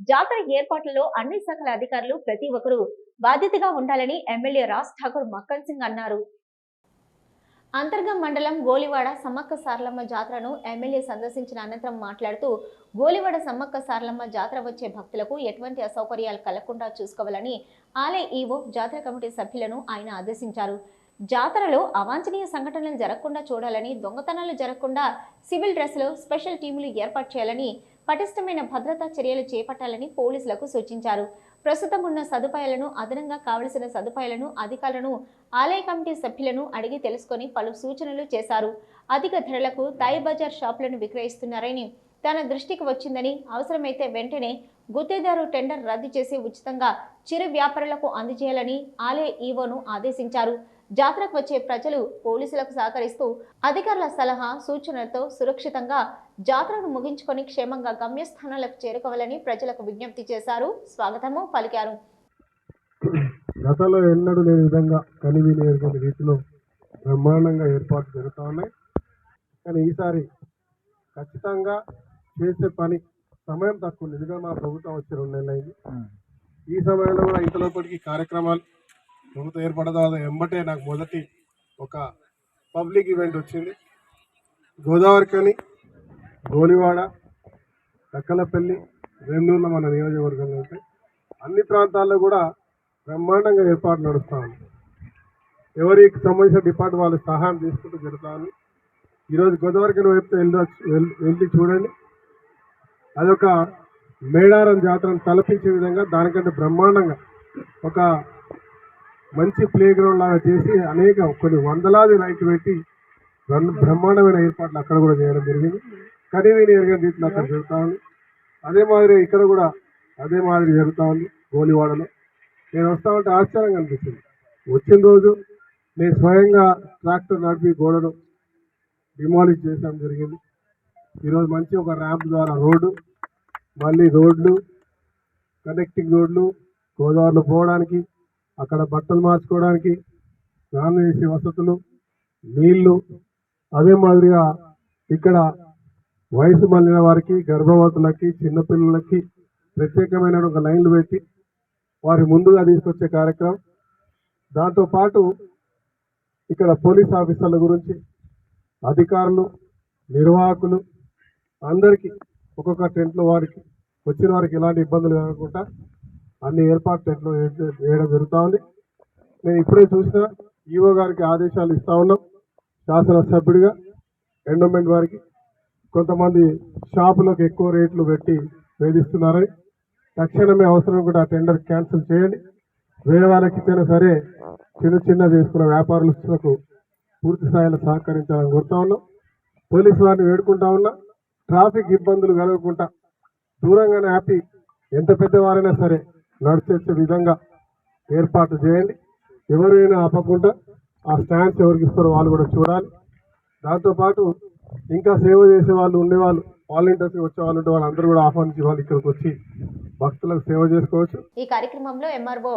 జాతర ఏర్పాట్లలో అన్ని శాఖల అధికారులు ప్రతి ఒక్కరూ బాధ్యతగా ఉండాలని ఎమ్మెల్యే రాజ్ ఠాకూర్ మక్కన్ సింగ్ అన్నారు. అంతర్గం మండలం గోలివాడ సమ్మక్క సారలమ్మ జాతరను ఎమ్మెల్యే సందర్శించిన అనంతరం మాట్లాడుతూ గోలివాడ సమ్మక్క సారలమ్మ జాతర వచ్చే భక్తులకు ఎటువంటి అసౌకర్యాలు కలగకుండా చూసుకోవాలని ఆలయ ఈవో జాతర కమిటీ సభ్యులను ఆయన ఆదేశించారు. జాతరలో అవాంఛనీయ సంఘటనలు జరగకుండా చూడాలని దొంగతనాలు జరగకుండా సివిల్ డ్రెస్లో స్పెషల్ టీములు ఏర్పాటు చేయాలని పటిష్టమైన భద్రతా చర్యలు చేపట్టాలని పోలీసులకు సూచించారు. ప్రస్తుతం ఉన్న సదుపాయాలను అదనంగా కావలసిన సదుపాయాలను అధికారులను ఆలయ కమిటీ సభ్యులను అడిగి తెలుసుకొని పలు సూచనలు చేశారు. అధిక ధరలకు తాయి బజార్ షాపులను విక్రయిస్తున్నారని తన దృష్టికి వచ్చిందని అవసరమైతే వెంటనే గుత్తేదారు టెండర్ రద్దు చేసి ఉచితంగా చిరు వ్యాపారులకు అందజేయాలని ఆలయ ఈవోను ఆదేశించారు. జాతరకు వచ్చే ప్రజలు పోలీసులకు సహకరిస్తూ అధికారుల సలహా సూచనలతో సురక్షితంగా జాతరను ముగించుకొని క్షేమంగా గమ్యస్థానాలకు చేరుకోవాలని ప్రజలకు విజ్ఞప్తి చేశారు. స్వాగతము పలికారు. గతంలో ఎన్నడూ లేని విధంగా కనివిని ఎరుగని రీతిలో బ్రహ్మాండంగా ఏర్పాట్లు జరుగుతూ ఉన్నాయి. కానీ ఈసారి ఖచ్చితంగా చేసే పని సమయం తక్కువ ఎందుకంటే మా ప్రభుత్వం వచ్చి రెండు నెలలు అయింది ఈ సమయంలో కూడా ఇంతలోపటికి కార్యక్రమాలు ప్రభుత్వం ఏర్పడదా వెంబటే నాకు మొదటి ఒక పబ్లిక్ ఈవెంట్ వచ్చింది. గోదావరికని గోలివాడ కక్కలపల్లి రెండున్న మన నియోజకవర్గంలో ఉంటాయి అన్ని ప్రాంతాల్లో కూడా బ్రహ్మాండంగా ఏర్పాట్లు నడుస్తూ ఉంది. ఎవరికి సంబంధించిన డిపార్ట్ వాళ్ళు సహాయం తీసుకుంటూ జరుగుతా ఉంది. ఈరోజు గోదావరికి వైపు వెళ్ళొచ్చు వెళ్ళి చూడండి. అదొక మేడారం జాతరను తలపించే విధంగా దానికంటే బ్రహ్మాండంగా ఒక మంచి ప్లే గ్రౌండ్ లాగా చేసి అనేక కొన్ని వందలాది లైట్లు పెట్టి బ్రహ్మాండమైన ఏర్పాట్లు అక్కడ కూడా చేయడం జరిగింది. కనీవిని ఎరగని రీతిలో అక్కడ జరుగుతూ ఉంది. అదే మాదిరి ఇక్కడ కూడా అదే మాదిరి జరుగుతూ ఉంది గోలివాడలో. నేను వస్తా ఉంటే ఆశ్చర్యంగా అనిపించింది వచ్చిన రోజు నేను స్వయంగా ట్రాక్టర్ నడిపి గోడను డిమాలిష్ చేసాం జరిగింది. ఈరోజు మంచి ఒక ర్యాంప్ ద్వారా రోడ్డు మళ్ళీ రోడ్లు కనెక్టింగ్ రోడ్లు గోదావరిలో పోవడానికి అక్కడ బట్టలు మార్చుకోవడానికి స్నానం చేసే వసతులు నీళ్ళు అదే మాదిరిగా ఇక్కడ వయసు మళ్ళిన వారికి గర్భవతులకి చిన్నపిల్లలకి ప్రత్యేకమైన ఒక లైన్లు పెట్టి వారి ముందుగా తీసుకొచ్చే కార్యక్రమం. దాంతోపాటు ఇక్కడ పోలీస్ ఆఫీసర్ల గురించి అధికారులు నిర్వాహకులు అందరికీ ఒక్కొక్క టెంట్లో వారికి వచ్చిన వారికి ఎలాంటి ఇబ్బందులు కలగకుండా అన్ని ఏర్పాటు టెంట్లో వేయడం జరుగుతూ ఉంది. నేను ఇప్పుడే చూసిన ఈవో గారికి ఆదేశాలు ఇస్తూ ఉన్నాం శాసనసభ్యుడిగా ఎండోమెంట్ వారికి. కొంతమంది షాపులకు ఎక్కువ రేట్లు పెట్టి వేధిస్తున్నారని. తక్షణమే అవసరం కూడా ఆ టెండర్ క్యాన్సిల్ చేయండి. వేరే వాళ్ళకి ఇచ్చినా సరే చిన్న చిన్న చేసుకున్న వ్యాపారులకు పూర్తి స్థాయిలో సహకరించాలని కోరుతా ఉన్నాం. పోలీసు వారిని వేడుకుంటా ఉన్నా ట్రాఫిక్ ఇబ్బందులు కలగకుండా దూరంగానే ఆపి ఎంత పెద్దవారైనా సరే నడిచే విధంగా ఏర్పాటు చేయండి. ఎవరైనా ఆపకుండా ఆ స్టాండ్స్ ఎవరికి ఇస్తారో వాళ్ళు కూడా చూడాలి. దాంతోపాటు ఇంకా సేవ చేసే వాళ్ళు ఉండేవాళ్ళు వాలంటీర్స్ వచ్చే వాళ్ళు ఉంటే వాళ్ళందరూ కూడా ఆహ్వానించి వాళ్ళు ఇక్కడికి వచ్చి భక్తులకు సేవ చేసుకోవచ్చు. ఈ కార్యక్రమంలో ఎంఆర్ఓ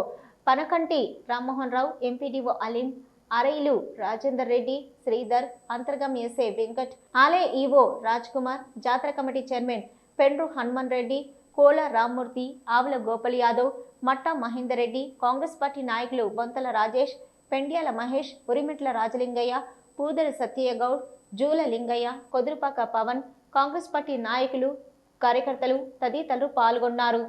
పనకంటి రామ్మోహన్ రావు ఎంపీడీఓ అలీం అరైలు రాజేందర్ రెడ్డి శ్రీధర్ అంతర్గం ఎస్ఏ వెంకట్ ఆలయ ఈవో రాజ్ కుమార్ జాతర committee chairman Pendru Hanuman Reddy Kola Rammurthy Avula Gopal Yadav Matta Mahender Reddy Congress party నాయకులు బొంతల రాజేష్ పెండ్యాల మహేష్ ఉరిమిట్ల రాజలింగయ్య పూదరి సత్యగౌడ్ జూల లింగయ్య కొదురుపాక పవన్ కాంగ్రెస్ పార్టీ నాయకులు కార్యకర్తలు తదితరులు పాల్గొన్నారు.